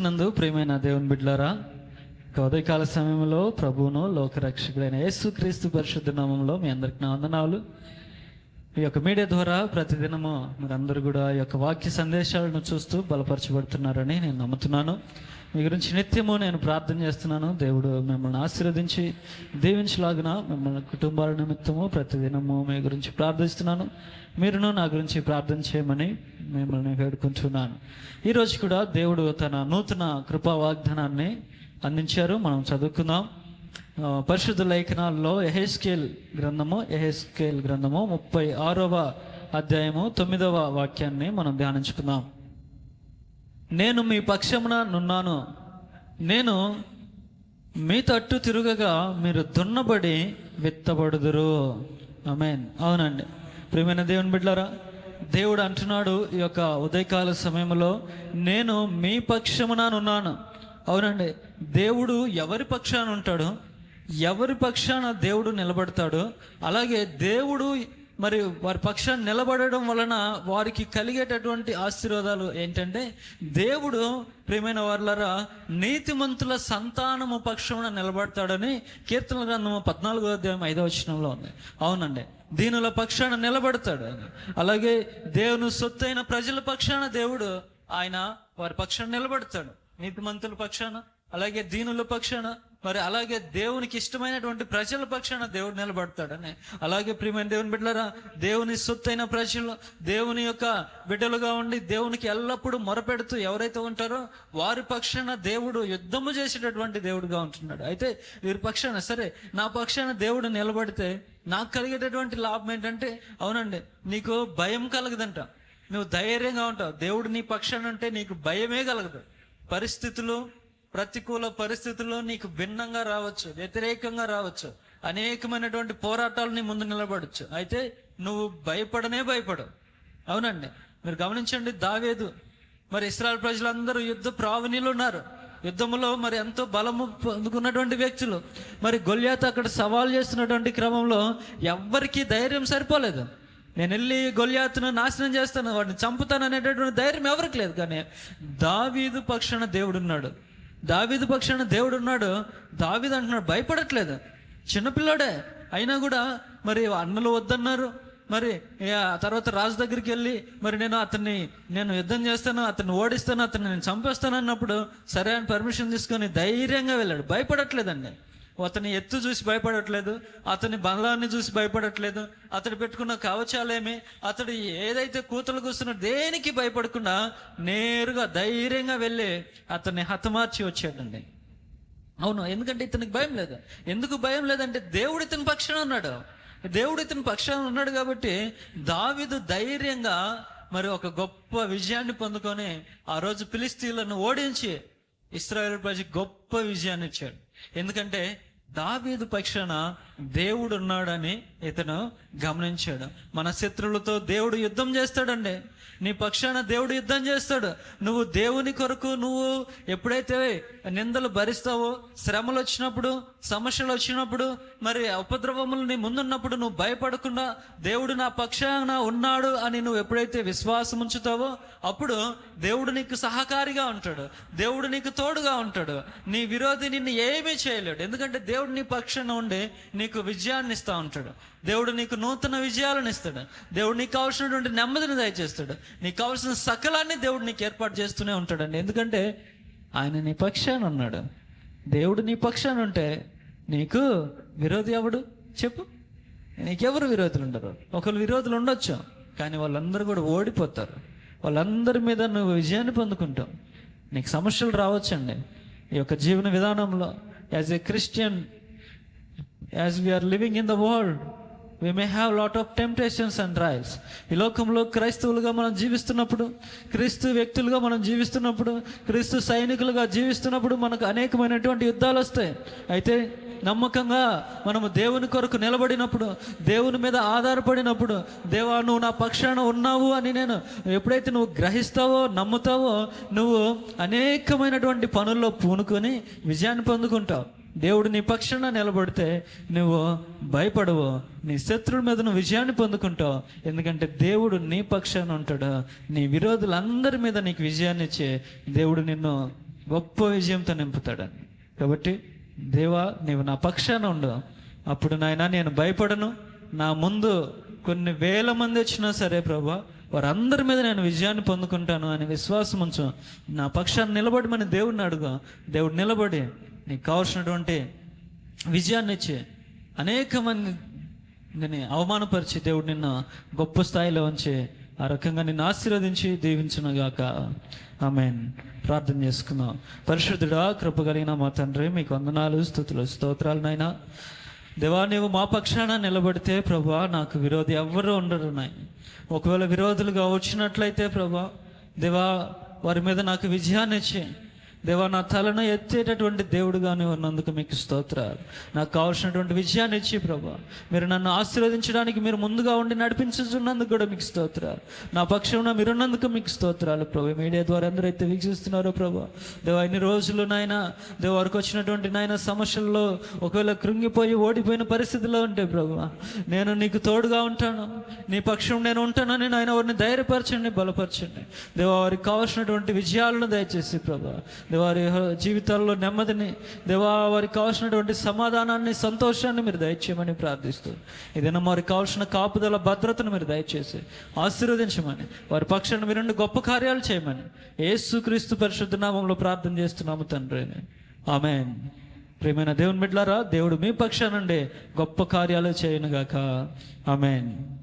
నందు ప్రియమైన దేవుని బిడ్డలారా ఇక ఉదయకాల సమయంలో ప్రభువును లోకరక్షకుడైన యేసుక్రీస్తు పరిశుద్ధ నామంలో మీ అందరికి నా వందనాలు. ఈ యొక్క మీడియా ద్వారా ప్రతిదినము మీరందరూ కూడా ఈ యొక్క వాక్య సందేశాలను చూస్తూ బలపరచబడుతున్నారని నేను నమ్ముతున్నాను. మీ గురించి నిత్యము నేను ప్రార్థన చేస్తున్నాను. దేవుడు మిమ్మల్ని ఆశీర్వదించి దీవించలాగిన మిమ్మల్ని కుటుంబాల నిమిత్తము ప్రతిదినము మీ గురించి ప్రార్థిస్తున్నాను. మీరును నా గురించి ప్రార్థన చేయమని మిమ్మల్ని వేడుకుంటున్నాను. ఈరోజు కూడా దేవుడు తన నూతన కృపా వాగ్దానాన్ని అందించారు. మనం చదువుకుందాం. పరిశుద్ధ లేఖనాల్లో ఎహెస్కేల్ గ్రంథము ఎహెస్కేల్ గ్రంథము ముప్పై ఆరవ అధ్యాయము తొమ్మిదవ వాక్యాన్ని మనం ధ్యానించుకుందాం. నేను మీ పక్షమున నున్నాను. నేను మీ తట్టు తిరుగగా మీరు దున్నబడి విత్తబడుదురు. అమేన్ అవునండి. ప్రియమైన దేవుని బిడ్డారా దేవుడు అంటున్నాడు ఈ యొక్క ఉదయకాల సమయంలో నేను మీ పక్షమునానున్నాను. అవునండి. దేవుడు ఎవరి పక్షాన ఉంటాడు? ఎవరి పక్షాన దేవుడు నిలబడతాడు? అలాగే దేవుడు మరి వారి పక్షాన్ని నిలబడడం వలన వారికి కలిగేటటువంటి ఆశీర్వాదాలు ఏంటంటే దేవుడు ప్రియమైన వారులరా నీతిమంతుల సంతానము పక్షమున నిలబడతాడని కీర్తన గ్రంథము పద్నాలుగో అధ్యాయం ఐదవ వచనంలో ఉంది. అవునండి. దీనుల పక్షాన నిలబడతాడు. ఆయన అలాగే దేవుని సొత్తైన ప్రజల పక్షాన దేవుడు ఆయన వారి పక్షాన నిలబడతాడు. నీతిమంతుల పక్షాన అలాగే దీనుల పక్షాన మరి అలాగే దేవునికి ఇష్టమైనటువంటి ప్రజల పక్షాన దేవుడు నిలబడతాడని. అలాగే ప్రియమైన దేవుని బిడ్డలారా దేవుని సొత్తైన ప్రజలు దేవుని యొక్క బిడ్డలుగా ఉండి దేవునికి ఎల్లప్పుడూ మొరపెడుతూ ఎవరైతే ఉంటారో వారి పక్షాన దేవుడు యుద్ధము చేసేటటువంటి దేవుడుగా ఉంటున్నాడు. అయితే వీరి పక్షాన సరే నా పక్షాన దేవుడు నిలబడితే నాకు కలిగేటటువంటి లాభం ఏంటంటే అవునండి నీకు భయం కలగదంట. నువ్వు ధైర్యంగా ఉంటావు. దేవుడు నీ పక్షానంటే నీకు భయమే కలగదు. పరిస్థితులు ప్రతికూల పరిస్థితుల్లో నీకు భిన్నంగా రావచ్చు వ్యతిరేకంగా రావచ్చు అనేకమైనటువంటి పోరాటాలు నీ ముందు నిలబడచ్చు. అయితే నువ్వు భయపడనే భయపడవు. అవునండి. మీరు గమనించండి దావేదు. మరి ఇస్రాయల్ ప్రజలందరూ యుద్ధ ప్రావీణ్యులు ఉన్నారు. యుద్ధములో మరి ఎంతో బలము పొందుకున్నటువంటి వ్యక్తులు. మరి గొల్యాత అక్కడ సవాల్ చేస్తున్నటువంటి క్రమంలో ఎవ్వరికీ ధైర్యం సరిపోలేదు. నేను వెళ్ళి గొల్యాత్ను నాశనం చేస్తాను వాడిని చంపుతాను అనేటటువంటి ధైర్యం ఎవరికి లేదు. కానీ దావీదు పక్షాన దేవుడున్నాడు. దావీదు పక్షాన దేవుడు ఉన్నాడు దావిదు అంటున్నాడు భయపడట్లేదు. చిన్నపిల్లాడే అయినా కూడా మరి అన్నలు వద్దన్నారు. మరి ఆ తర్వాత రాజు దగ్గరికి వెళ్ళి మరి నేను అతన్ని నేను యుద్ధం చేస్తాను అతన్ని ఓడిస్తాను అతన్ని నేను చంపేస్తాను అన్నప్పుడు సరే అని పర్మిషన్ తీసుకొని ధైర్యంగా వెళ్ళాడు. భయపడట్లేదండి. అతని ఎత్తు చూసి భయపడట్లేదు అతని బంగారాన్ని చూసి భయపడట్లేదు అతడు పెట్టుకున్న కవచాలేమి అతడు ఏదైతే కూతలు కూస్తున్నా దేనికి భయపడకుండా నేరుగా ధైర్యంగా వెళ్ళి అతన్ని హతమార్చి వచ్చాడండి. అవును ఎందుకంటే ఇతనికి భయం లేదు. ఎందుకు భయం లేదంటే దేవుడు ఇతని పక్షాన ఉన్నాడు. దేవుడు ఇతని పక్షాన ఉన్నాడు కాబట్టి దావిదు ధైర్యంగా మరి ఒక గొప్ప విజయాన్ని పొందుకొని ఆ రోజు ఫిలిస్తీన్లను ఓడించి ఇస్రాయేల్ ప్రజ గొప్ప విజయాన్ని ఇచ్చాడు. ఎందుకంటే దావీదు పక్షాన దేవుడు ఉన్నాడని ఇతను గమనించాడు. మన శత్రువులతో దేవుడు యుద్ధం చేస్తాడండి. నీ పక్షాన దేవుడు యుద్ధం చేస్తాడు. నువ్వు దేవుని కొరకు నువ్వు ఎప్పుడైతే నిందలు భరిస్తావో శ్రమలు వచ్చినప్పుడు సమస్యలు వచ్చినప్పుడు మరి ఉపద్రవములు నీ ముందున్నప్పుడు నువ్వు భయపడకుండా దేవుడు నా పక్షాన ఉన్నాడు అని నువ్వు ఎప్పుడైతే విశ్వాసం ఉంచుతావో అప్పుడు దేవుడు నీకు సహకారిగా ఉంటాడు. దేవుడు నీకు తోడుగా ఉంటాడు. నీ విరోధి నిన్ను ఏమీ చేయలేడు. ఎందుకంటే దేవుడు నీ పక్షాన ఉండి నీకు విజయాన్ని ఇస్తూ ఉంటాడు. దేవుడు నీకు నూతన విజయాలను ఇస్తాడు దేవుడు నీకు కావాల్సినటువంటి నెమ్మదిని దయచేస్తాడు. నీకు కావాల్సిన సకలాన్ని దేవుడు నీకు ఏర్పాటు చేస్తూనే ఉంటాడండి. ఎందుకంటే ఆయన నీ పక్షాన్ని ఉన్నాడు. దేవుడు నీ పక్షాన్ని ఉంటే నీకు విరోధి ఎవడు? చెప్పు. నీకెవరు విరోధులు ఉండరు. ఒకరు విరోధులు ఉండొచ్చు కానీ వాళ్ళందరూ కూడా ఓడిపోతారు. వాళ్ళందరి మీద నువ్వు విజయాన్ని పొందుకుంటావు. నీకు సమస్యలు రావచ్చండి. ఈ యొక్క జీవన విధానంలో as a Christian as we are living in the world we may have lot of temptations and trials ఈ లోకంలో క్రైస్తవులుగా మనం జీవిస్తున్నప్పుడు క్రీస్తు వ్యక్తులుగా మనం జీవిస్తున్నప్పుడు క్రీస్తు సైనికులుగా జీవిస్తున్నప్పుడు మనకు అనేకమైనటువంటి యుద్ధాలు వస్తాయి. అయితే నమ్మకంగా మనము దేవుని కొరకు నిలబడినప్పుడు దేవుని మీద ఆధారపడినప్పుడు దేవా నువ్వు నా పక్షాన ఉన్నావు అని నేను ఎప్పుడైతే నువ్వు గ్రహిస్తావో నమ్ముతావో నువ్వు అనేకమైనటువంటి పనుల్లో పూనుకొని విజయాన్ని పొందుకుంటావు. దేవుడు నీ పక్షాన నిలబడితే నువ్వు భయపడవు. నీ శత్రువుల మీద నువ్వు విజయాన్ని పొందుకుంటావు. ఎందుకంటే దేవుడు నీ పక్షాన ఉంటాడు. నీ విరోధులందరి మీద నీకు విజయాన్ని ఇచ్చే దేవుడు నిన్ను గొప్ప విజయంతో నింపుతాడని కాబట్టి దేవా నీవు నా పక్షాన ఉండు. అప్పుడు నాయన నేను భయపడను. నా ముందు కొన్ని వేల మంది వచ్చినా సరే ప్రభా వారందరి మీద నేను విజయాన్ని పొందుకుంటాను అని విశ్వాసం ఉంచు. నా పక్షాన్ని నిలబడమని దేవుడిని అడుగు. దేవుడు నిలబడి నీకు కావాల్సినటువంటి విజయాన్ని ఇచ్చి అనేక మందిని అవమానపరిచి దేవుడు నిన్ను గొప్ప స్థాయిలో ఉంచి ఆ రకంగా నిన్ను ఆశీర్వదించి దీవించునుగాక ఆమెన్. ప్రార్థన చేసుకుందాం. పరిశుద్ధుడా కృప కలిగిన మా తండ్రి మీకు వందనాలు స్థుతులు స్తోత్రాలు నాయన. దేవా నీవు మా పక్షాన నిలబడితే ప్రభా నాకు విరోధి ఎవ్వరూ ఉండరు నాయన. ఒకవేళ విరోధులుగా వచ్చినట్లయితే ప్రభా దేవా వారి మీద నాకు విజయాన్ని ఇచ్చి దేవా నా తలను ఎత్తేటటువంటి దేవుడుగానే ఉన్నందుకు మీకు స్తోత్రాలు. నాకు కావాల్సినటువంటి విజయాన్ని ఇచ్చి ప్రభా. మీరు నన్ను ఆశీర్వదించడానికి మీరు ముందుగా ఉండి నడిపించుతున్నందుకు కూడా మీకు స్తోత్రాలు. నా పక్షంలో మీరున్నందుకు మీకు స్తోత్రాలు ప్రభు. మీడియా ద్వారా ఎందరైతే వీక్షిస్తున్నారో ప్రభా. దేవా ఇన్ని రోజులు నాయన దేవ వారికి వచ్చినటువంటి నాయన సమస్యల్లో ఒకవేళ కృంగిపోయి ఓడిపోయిన పరిస్థితిలో ఉంటే ప్రభు నేను నీకు తోడుగా ఉంటాను. నీ పక్షం నేను ఉంటానని నాయన వారిని ధైర్యపరచండి బలపరచండి. దేవ వారికి కావాల్సినటువంటి విజయాలను దయచేసి ప్రభా. వారి జీవితాల్లో నెమ్మదిని దేవా వారికి కావాల్సినటువంటి సమాధానాన్ని సంతోషాన్ని మీరు దయచేయమని ప్రార్థిస్తూ ఏదైనా వారికి కావాల్సిన కాపుదల భద్రతను మీరు దయచేసి ఆశీర్వదించమని వారి పక్షాన్ని మీరు రెండు గొప్ప కార్యాలు చేయమని ఏసుక్రీస్తు పరిశుద్ధ నామంలో ప్రార్థన చేస్తున్నాము తండ్రి ఆమెన్. ప్రేమైన దేవుని బిడ్లారా దేవుడు మీ పక్షానండి గొప్ప కార్యాలు చేయనుగాక. ఆమెన్.